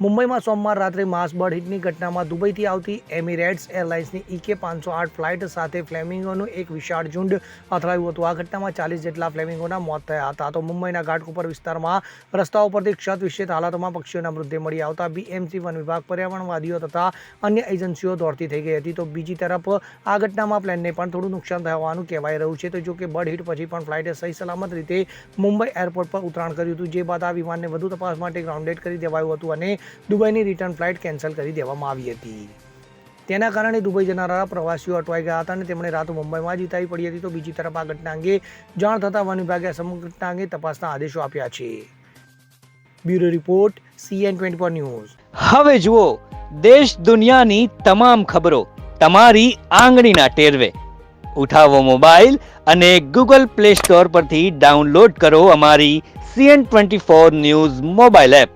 મુંબઈમાં સોમવાર રાત્રે માસ બર્ડ હિટની ઘટનામાં દુબઈથી આવતી એમિરેટ્સ એરલાઇન્સની ઈકે પાંચસો આઠ ફ્લાઇટ સાથે ફ્લેમિંગોનું એક વિશાળ ઝુંડ અથડાયું હતું. આ ઘટનામાં ચાલીસ જેટલા ફ્લેમિંગોના મોત થયા હતા. તો મુંબઈના ઘાટકોપર વિસ્તારમાં રસ્તાઓ પરથી ક્ષત વિશેષ હાલતમાં પક્ષીઓના મૃતદેહ મળી આવતા. બીએમસી વન વિભાગ પર્યાવરણવાદીઓ તથા અન્ય એજન્સીઓ દોડતી થઈ ગઈ હતી. તો બીજી તરફ આ ઘટનામાં પ્લેનને પણ થોડું નુકસાન થવાનું કહેવાય રહ્યું છે. તો જો કે બર્ડ હિટ પછી પણ ફ્લાઇટે સહી સલામત રીતે મુંબઈ એરપોર્ટ પર ઉતરાણ કર્યું હતું, જે બાદ આ વિમાનને વધુ તપાસ માટે ગ્રાઉન્ડેડ કરી દેવાયું હતું અને દુબઈની રિટર્ન ફ્લાઇટ કેન્સલ કરી દેવામાં આવી હતી. તેના કારણે દુબઈ જનારા પ્રવાસીઓ અટવાઈ ગયા હતા અને તેમણે રાત મુંબઈમાં જ વિતાવી પડી હતી. તો બીજી તરફ આ ઘટના અંગે જાણ થતાં વન વિભાગે આ સમગ્ર ઘટના અંગે તપાસના આદેશો આપ્યા છે. Bureau report CN twenty four news. હવે જુઓ, દેશ દુનિયાની તમામ ખબરો તમારી આંગળીના ટેરવે. ઉઠાવો મોબાઈલ અને ગૂગલ પ્લે સ્ટોર પરથી ડાઉનલોડ કરો અમારી CN twenty four news mobile app.